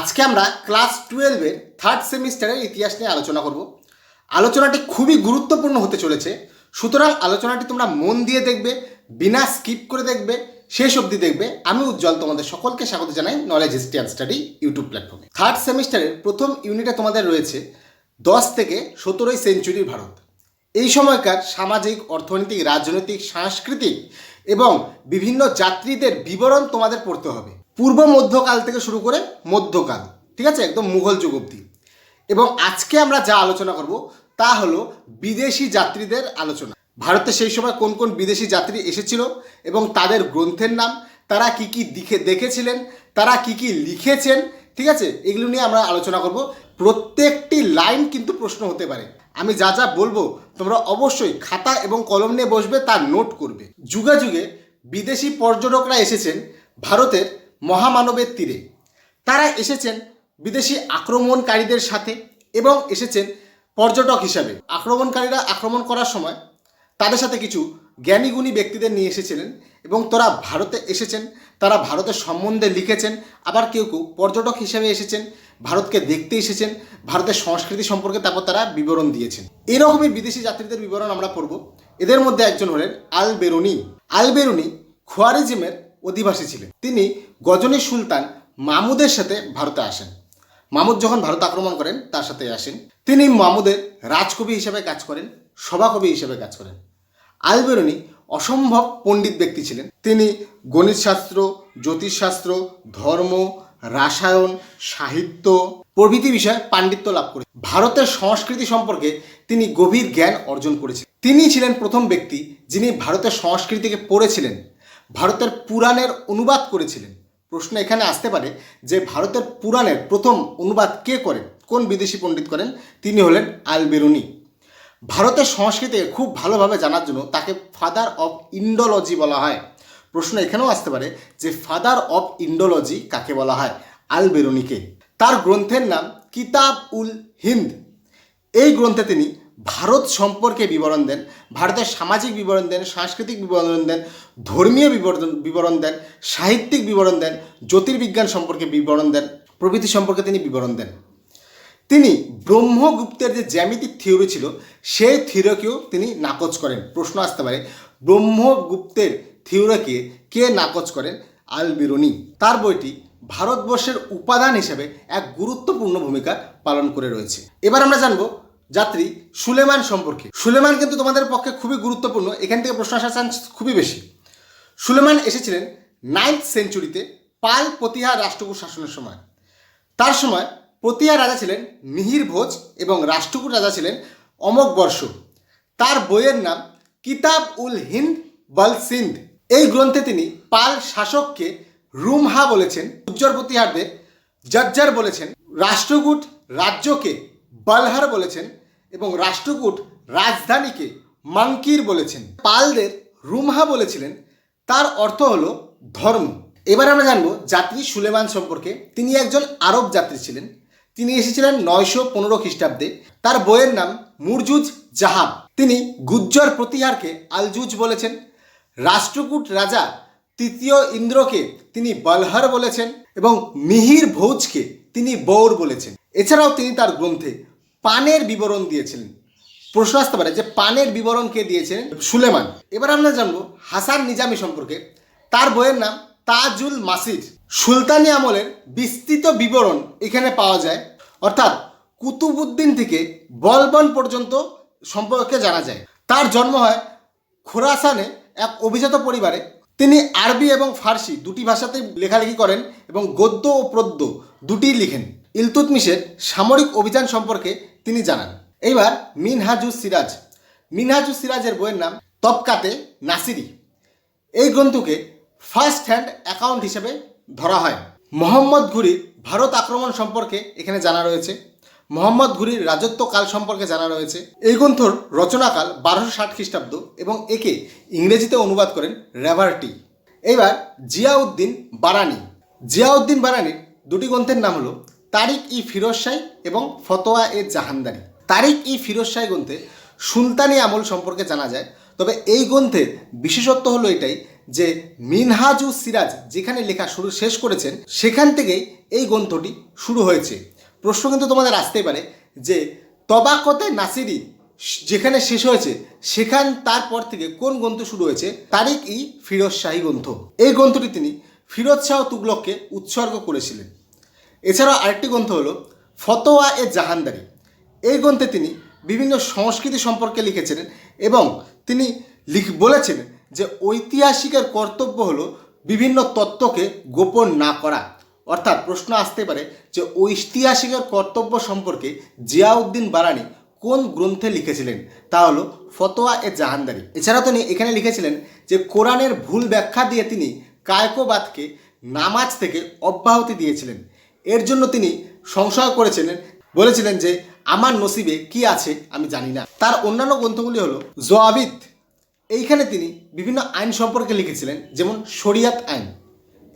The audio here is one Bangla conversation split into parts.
আজকে আমরা ক্লাস টুয়েলভের থার্ড সেমিস্টারের ইতিহাস নিয়ে আলোচনা করব। আলোচনাটি খুবই গুরুত্বপূর্ণ হতে চলেছে। সুতরাং আলোচনাটি তোমরা মন দিয়ে দেখবে, বিনা স্কিপ করে দেখবে, শেষ অবধি দেখবে। আমি উজ্জ্বল তোমাদের সকলকে স্বাগত জানাই knowledge history and study YouTube প্ল্যাটফর্মে থার্ড সেমিস্টারের প্রথম ইউনিটে তোমাদের রয়েছে দশ থেকে সতেরোই সেঞ্চুরির ভারত। এই সময়কার সামাজিক, অর্থনৈতিক, রাজনৈতিক, সাংস্কৃতিক এবং বিভিন্ন যাত্রীদের বিবরণ তোমাদের পড়তে হবে। পূর্ব মধ্যকাল থেকে শুরু করে মধ্যকাল, ঠিক আছে? একদম মুঘল যুগ অবধি। এবং আজকে আমরা যা আলোচনা করব তা হলো বিদেশি যাত্রীদের আলোচনা। ভারতে সেই সময় কোন কোন বিদেশি যাত্রী এসেছিল এবং তাদের গ্রন্থের নাম, তারা কি কি দিখে, দেখেছিলেন, তারা কি কি লিখেছেন, ঠিক আছে? এগুলো নিয়ে আমরা আলোচনা করব। প্রত্যেকটি লাইন কিন্তু প্রশ্ন হতে পারে। আমি যা যা বলব তোমরা অবশ্যই খাতা এবং কলম নিয়ে বসবে, তা নোট করবে। যুগে যুগে বিদেশি পর্যটকরা এসেছেন ভারতের মহামানবের তীরে। তারা এসেছেন বিদেশি আক্রমণকারীদের সাথে এবং এসেছেন পর্যটক হিসাবে। আক্রমণকারীরা আক্রমণ করার সময় তাদের সাথে কিছু জ্ঞানীগুণী ব্যক্তিদের নিয়ে এসেছিলেন এবং তারা ভারতে এসেছেন, তারা ভারতের সম্বন্ধে লিখেছেন, আবার কেউ কেউ পর্যটক হিসেবে এসেছেন, ভারতকে দেখতে এসেছেন, ভারতের সংস্কৃতি সম্পর্কে তারপর তারা বিবরণ দিয়েছেন। এরকমই বিদেশি যাত্রীদের বিবরণ আমরা পড়ব। এদের মধ্যে একজন হলেন আল বেরুনি আল বেরুনি খোয়ারিজিমের অধিবাসী ছিলেন। তিনি গজনী সুলতান মামুদের সাথে ভারতে আসেন। মামুদ যখন ভারত আক্রমণ করেন, তার সাথে আসেন। তিনি মামুদের রাজকবি হিসেবে কাজ করেন, সভাকবি হিসেবে কাজ করেন। আলবেরুনি অসম্ভব পণ্ডিত ব্যক্তি ছিলেন। তিনি গণিতশাস্ত্র, জ্যোতিষশাস্ত্র, ধর্ম, রাসায়ন, সাহিত্য প্রভৃতি বিষয়ে পাণ্ডিত্য লাভ করে। ভারতের সংস্কৃতি সম্পর্কে তিনি গভীর জ্ঞান অর্জন করেছিলেন। তিনি ছিলেন প্রথম ব্যক্তি যিনি ভারতের সংস্কৃতিকে পড়েছিলেন। ভারতের পুরাণের অনুবাদ করেছিলেন। প্রশ্ন এখানে আসতে পারে যে ভারতের পুরাণের প্রথম অনুবাদ কে করেন? কোন বিদেশি পণ্ডিত করেন? তিনি হলেন আল বেরুনি ভারতের সংস্কৃতিকে খুব ভালোভাবে জানার জন্য তাকে ফাদার অফ ইন্ডোলজি বলা হয়। প্রশ্ন এখানেও আসতে পারে যে ফাদার অফ ইন্ডোলজি কাকে বলা হয়? আল বেরুনিকে তার গ্রন্থের নাম কিতাব উল হিন্দ। এই গ্রন্থে তিনি ভারত সম্পর্কে বিবরণ দেন, ভারতের সামাজিক বিবরণ দেন, সাংস্কৃতিক বিবরণ দেন, ধর্মীয় বিবরণ বিবরণ দেন, সাহিত্যিক বিবরণ দেন, জ্যোতির্বিজ্ঞান সম্পর্কে বিবরণ দেন, প্রভৃতি সম্পর্কে তিনি বিবরণ দেন। তিনি ব্রহ্মগুপ্তের যে জ্যামিতিক থিওরি ছিল, সেই থিওরিকেও তিনি নাকচ করেন। প্রশ্ন আসতে পারে, ব্রহ্মগুপ্তের থিওরিকে কে নাকচ করেন? আল বিরুনি। তার বইটি ভারতবর্ষের উপাদান হিসেবে এক গুরুত্বপূর্ণ ভূমিকা পালন করে রয়েছে। এবার আমরা জানব যাত্রী সুলেমান সম্পর্কে। সুলেমান কিন্তু তোমাদের পক্ষে খুবই গুরুত্বপূর্ণ, এখান থেকে প্রশ্ন আসার চান্স খুবই বেশি। সুলেমান এসেছিলেন নাইন্থ সেঞ্চুরিতে পাল প্রতিহার রাষ্ট্রকূট শাসনের সময়। তার সময় প্রতিয়া রাজা ছিলেন মিহির ভোজ এবং রাষ্ট্রকূট রাজা ছিলেন অমক বর্ষ। তার বইয়ের নাম কিতাব উল হিন্দ বল সিন্ধ। এই গ্রন্থে তিনি পাল শাসককে রুমহা বলেছেন, উজ্জ্বল প্রতিহারদের, জজ্জার বলেছেন, রাষ্ট্রকূট রাজ্যকে বলহার বলেছেন এবং রাষ্ট্রকূট রাজধানীকে মাঙ্কির বলেছেন। পালদের রুমহা বলেছিলেন, তার অর্থ হলো ধর্ম। এবার আমরা জানব যাত্রী সুলেমান সম্পর্কে। তিনি একজন আরব যাত্রী ছিলেন। তিনি এসেছিলেন নয়শো পনেরো খ্রিস্টাব্দে। তার বইয়ের নাম মুরজুজ জাহাব। তিনি গুজ্জর প্রতিহারকে আলজুজ বলেছেন। রাষ্ট্রকূট রাজা তৃতীয় ইন্দ্রকে তিনি বলহার বলেছেন এবং মিহির ভোজকে তিনি বৌর বলেছেন। এছাড়াও তিনি তার গ্রন্থে পানের বিবরণ দিয়েছিলেন। প্রশ্ন আসতে পারে যে পানের বিবরণ কে দিয়েছেন সুলেমান। এবার আমরা জানব হাসান নিজামি সম্পর্কে। তার বইয়ের নাম তাজুল মাসির সুলতানি আমলের বিস্তৃত বিবরণ এখানে পাওয়া যায়। অর্থাৎ কুতুবুদ্দিন থেকে বলবন পর্যন্ত সম্পর্কে জানা যায়। তার জন্ম হয় খোরাসানে এক অভিজাত পরিবারে। তিনি আরবি এবং ফার্সি দুটি ভাষাতেই লেখালেখি করেন এবং গদ্য ও প্রদ্য দুটি লিখেন। ইলতুতমিশের সামরিক অভিযান সম্পর্কে তিনি জানান। এইবার মিনহাজুস সিরাজ। মিনহাজুস সিরাজের বইয়ের নাম তবকাতে নাসিরি। এই গ্রন্থকে ফার্স্ট হ্যান্ড অ্যাকাউন্ট হিসেবে ধরা হয়। মোহাম্মদ ঘুরির ভারত আক্রমণ সম্পর্কে এখানে জানা রয়েছে। মোহাম্মদ ঘুরির রাজত্বকাল সম্পর্কে জানা রয়েছে। এই গ্রন্থর রচনাকাল বারোশো ষাট খ্রিস্টাব্দ এবং একে ইংরেজিতে অনুবাদ করেন রেভারটি এইবার জিয়াউদ্দিন বারানি। জিয়াউদ্দিন বারানির দুটি গ্রন্থের নাম হলো তারিক ই ফিরোজ শাহী এবং ফতোয়া এ জাহানদারি তারিক ই ফিরোজ শাহী গ্রন্থে সুলতানি আমল সম্পর্কে জানা যায়, তবে এই গ্রন্থের বিশেষত্ব হলো এটাই যে মিনহাজু সিরাজ যেখানে লেখা শুরু শেষ করেছেন, সেখান থেকেই এই গ্রন্থটি শুরু হয়েছে। প্রশ্ন কিন্তু তোমাদের আসতেই পারে যে তবাকতে নাসিরি যেখানে শেষ হয়েছে, সেখান তারপর থেকে কোন গ্রন্থ শুরু হয়েছে? তারিখ ই ফিরোজ শাহী গ্রন্থ। এই গ্রন্থটি তিনি ফিরোজ শাহ তুগলককে উৎসর্গ করেছিলেন। এছাড়াও আরেকটি গ্রন্থ হলো ফতোয়া এ জাহানদারি। এই গ্রন্থে তিনি বিভিন্ন সংস্কৃতি সম্পর্কে লিখেছিলেন এবং তিনি লিখ বলেছেন যে ঐতিহাসিকের কর্তব্য হলো বিভিন্ন তত্ত্বকে গোপন না করা। অর্থাৎ প্রশ্ন আসতে পারে যে ঐতিহাসিকের কর্তব্য সম্পর্কে জিয়াউদ্দিন বারানি কোন গ্রন্থে লিখেছিলেন? তা হলো ফতোয়া এ জাহানদারি। এছাড়া তিনি এখানে লিখেছিলেন যে কোরআনের ভুল ব্যাখ্যা দিয়ে তিনি কায়কোবাদকে নামাজ থেকে অব্যাহতি দিয়েছিলেন। এর জন্য তিনি সংশয় করেছিলেন, বলেছিলেন যে আমার নসিবে কি আছে আমি জানি না। তার অন্যান্য গ্রন্থগুলি হলো জোয়াবিদ। এইখানে তিনি বিভিন্ন আইন সম্পর্কে লিখেছিলেন, যেমন শরিয়াত আইন।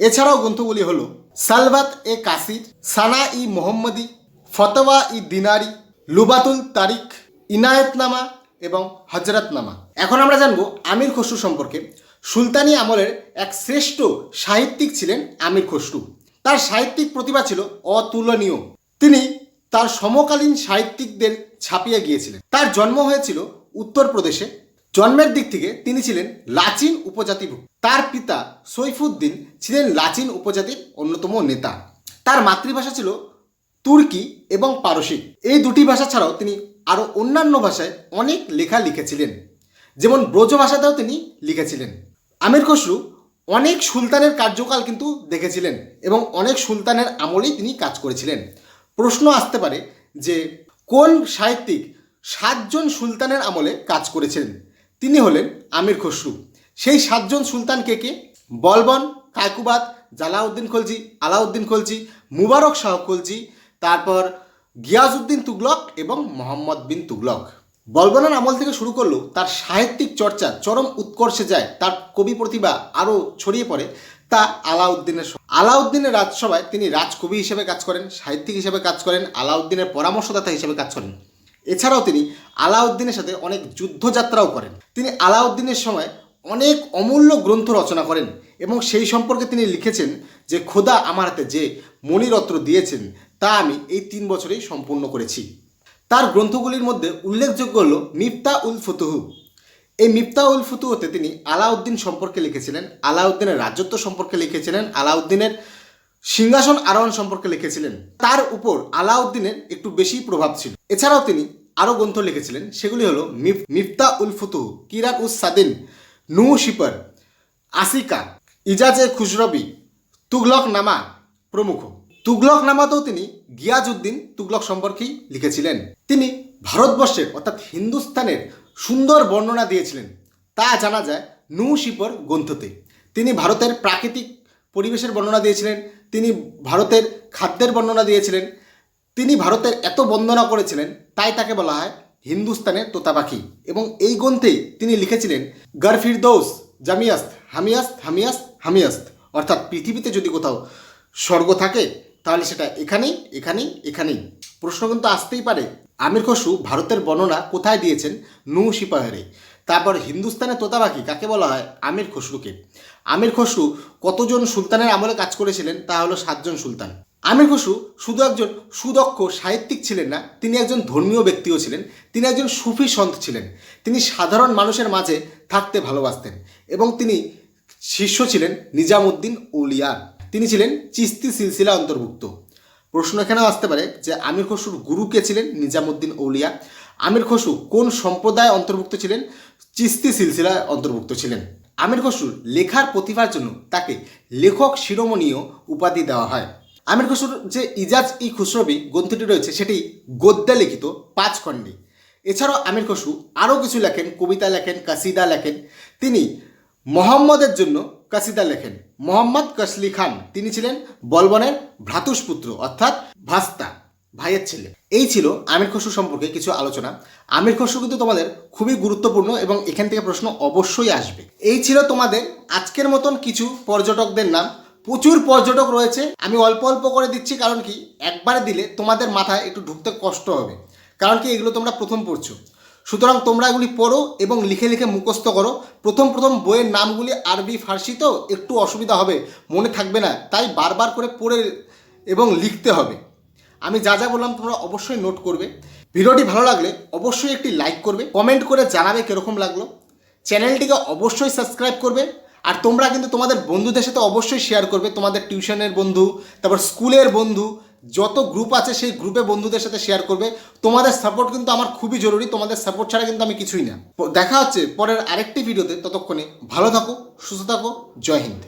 এছাড়াও গ্রন্থগুলি হল সালবাত এ কাসির, সানা ই মোহাম্মদী, ফতোয়া ই দিনারি, লুবাতুল তারিক ইনায়েতনামা এবং হজরতনামা। এখন আমরা জানব আমির খসরু সম্পর্কে। সুলতানি আমলের এক শ্রেষ্ঠ সাহিত্যিক ছিলেন আমির খসরু। তার সাহিত্যিক প্রতিভা ছিল অতুলনীয়। তিনি তার সমকালীন সাহিত্যিকদের ছাপিয়ে গিয়েছিলেন। তার জন্ম হয়েছিল উত্তরপ্রদেশে। জন্মের দিক থেকে তিনি ছিলেন লাচিন উপজাতিভুক্ত। তার পিতা সৈফুদ্দিন ছিলেন লাচিন উপজাতির অন্যতম নেতা। তার মাতৃভাষা ছিল তুর্কি এবং পারসিক এই দুটি ভাষা ছাড়াও তিনি আরও অন্যান্য ভাষায় অনেক লেখা লিখেছিলেন। যেমন ব্রজ ভাষাতেও তিনি লিখেছিলেন। আমির খসরু অনেক সুলতানের কার্যকাল কিন্তু দেখেছিলেন এবং অনেক সুলতানের আমলেই তিনি কাজ করেছিলেন। প্রশ্ন আসতে পারে যে, কোন সাহিত্যিক সাতজন সুলতানের আমলে কাজ করেছিলেন তিনি হলেন আমির খসরু। সেই সাতজন সুলতান কে কে? বলবন, কায়কুবাদ, জালাউদ্দিন খলজি, আলাউদ্দিন খলজি, মুবারক শাহ খলজি, তারপর গিয়াজউদ্দিন তুগলক এবং মোহাম্মদ বিন তুগলক। বলবনের আমল থেকে শুরু করলেও তার সাহিত্যিক চর্চা, চরম উৎকর্ষে যায়, তার কবি প্রতিভা আরও ছড়িয়ে পড়ে, তা আলাউদ্দিনের আলাউদ্দিনের রাজসভায় তিনি রাজকবি হিসেবে কাজ করেন, সাহিত্যিক হিসেবে কাজ করেন, আলাউদ্দিনের পরামর্শদাতা হিসেবে কাজ করেন। এছাড়াও তিনি আলাউদ্দিনের সাথে অনেক যুদ্ধযাত্রাও করেন। তিনি আলাউদ্দিনের সময় অনেক অমূল্য গ্রন্থ রচনা করেন এবং সেই সম্পর্কে তিনি লিখেছেন যে, খোদা আমার হাতে যে মণিরত্ন দিয়েছেন, তা আমি এই তিন বছরেই সম্পূর্ণ করেছি। তার গ্রন্থগুলির মধ্যে উল্লেখযোগ্য হল মিফতা উল ফুতুহু। এই মিফতা উল ফুতুহতে তিনি আলাউদ্দিন সম্পর্কে লিখেছিলেন, আলাউদ্দিনের রাজত্ব সম্পর্কে লিখেছিলেন, আলাউদ্দিনের সিংহাসন আরোহণ সম্পর্কে লিখেছিলেন। তার উপর আলাউদ্দিনের একটু বেশি প্রভাব ছিল। এছাড়াও তিনি আরও গ্রন্থ লিখেছিলেন, সেগুলি হলো মিফ মিফতা উল ফুতুহ কিরাক উস সাদিন নু শিপার আসিকা ইজাজে খুশরবি তুগলক নামা প্রমুখ। তুগলক নামাতেও তিনি গিয়াজউদ্দিন তুগলক সম্পর্কেই লিখেছিলেন। তিনি ভারতবর্ষের, অর্থাৎ হিন্দুস্তানের সুন্দর বর্ণনা দিয়েছিলেন। তা জানা যায় নু শিপর গ্রন্থতে। তিনি ভারতের প্রাকৃতিক পরিবেশের বর্ণনা দিয়েছিলেন, তিনি ভারতের খাদ্যের বর্ণনা দিয়েছিলেন, তিনি ভারতের এত বন্দনা করেছিলেন, তাই তাকে বলা হয় হিন্দুস্তানের তোতা পাখি এবং এই গ্রন্থেই তিনি লিখেছিলেন গারফিরদৌস জামিয়াস্ত, হামিয়াস্ত হামিয়াস্ত হামিয়াস্ত। অর্থাৎ পৃথিবীতে যদি কোথাও স্বর্গ থাকে তাহলে সেটা এখানেই এখানেই এখানেই। প্রশ্ন কিন্তু আসতেই পারে। আমির খসরু ভারতের বর্ণনা কোথায় দিয়েছেন? নু সিপাহারে। তারপর হিন্দুস্তানের তোতা পাখি কাকে বলা হয়? আমির খসরুকে। আমির খসরু কতজন সুলতানের আমলে কাজ করেছিলেন? তা হলো সাতজন সুলতান। আমির খসরু শুধু একজন সুদক্ষ সাহিত্যিক ছিলেন না, তিনি একজন ধর্মীয় ব্যক্তিও ছিলেন, তিনি একজন সুফি সন্ত ছিলেন। তিনি সাধারণ মানুষের মাঝে থাকতে ভালোবাসতেন এবং তিনি শিষ্য ছিলেন নিজামুদ্দিন উলিয়া তিনি ছিলেন চিস্তি সিলসিলা অন্তর্ভুক্ত। প্রশ্ন এখানেও আসতে পারে যে আমির খসরুর গুরু কে ছিলেন নিজামুদ্দিন ঔলিয়া? আমির খসরু কোন সম্প্রদায় অন্তর্ভুক্ত ছিলেন? চিস্তি সিলসিলায় অন্তর্ভুক্ত ছিলেন। আমির খসরুর লেখার প্রতিভার জন্য তাকে লেখক শিরোমণীয় উপাধি দেওয়া হয়। আমির খসরুর যে ইজাজ ই খুসরবি গ্রন্থটি রয়েছে সেটি গদ্যে লিখিত, পাঁচ খণ্ডে। এছাড়াও আমির খসরু আরও কিছু লেখেন, কবিতা লেখেন, কাসিদা লেখেন। তিনি মোহাম্মদের জন্য কাসিদা লেখেন। মোহাম্মদ কসলি খান, তিনি ছিলেন বলবনের ভ্রাতুষ্পুত্র, অর্থাৎ ভাস্তা, ভাইয়ের ছেলে। এই ছিল আমির খসরু সম্পর্কে কিছু আলোচনা। আমির খসরু কিন্তু তোমাদের খুবই গুরুত্বপূর্ণ এবং এখান থেকে প্রশ্ন অবশ্যই আসবে। এই ছিল তোমাদের আজকের মতন কিছু পর্যটকদের নাম। প্রচুর পর্যটক রয়েছে। আমি অল্প অল্প করে দিচ্ছি কারণ কি, একবারে দিলে তোমাদের মাথায় একটু ঢুকতে কষ্ট হবে। কারণ কি, এগুলো তোমরা প্রথম পড়ছো। সুতরাং তোমরা এগুলি পড়ো এবং লিখে লিখে মুখস্থ করো। প্রথম প্রথম বইয়ের নামগুলি আরবি, ফার্সি তো একটু অসুবিধা হবে, মনে থাকবে না। তাই বারবার করে পড়ে এবং লিখতে হবে। আমি যা যা বললাম তোমরা অবশ্যই নোট করবে। ভিডিওটি ভালো লাগলে অবশ্যই একটি লাইক করবে। কমেন্ট করে জানাবে কীরকম লাগল। চ্যানেলটিকে অবশ্যই সাবস্ক্রাইব করবে। আর তোমরা কিন্তু তোমাদের বন্ধুদের সাথে অবশ্যই শেয়ার করবে। তোমাদের টিউশনের বন্ধু, তারপর স্কুলের বন্ধু যত গ্রুপ আছে সেই গ্রুপে বন্ধুদের সাথে শেয়ার করবে। তোমাদের সাপোর্ট কিন্তু আমার খুবই জরুরি, তোমাদের সাপোর্ট ছাড়া কিন্তু আমি কিছুই না। দেখা হচ্ছে পরের আরেকটি ভিডিওতে ততক্ষণে ভালো থাকো, সুস্থ থাকো, জয় হিন্দ।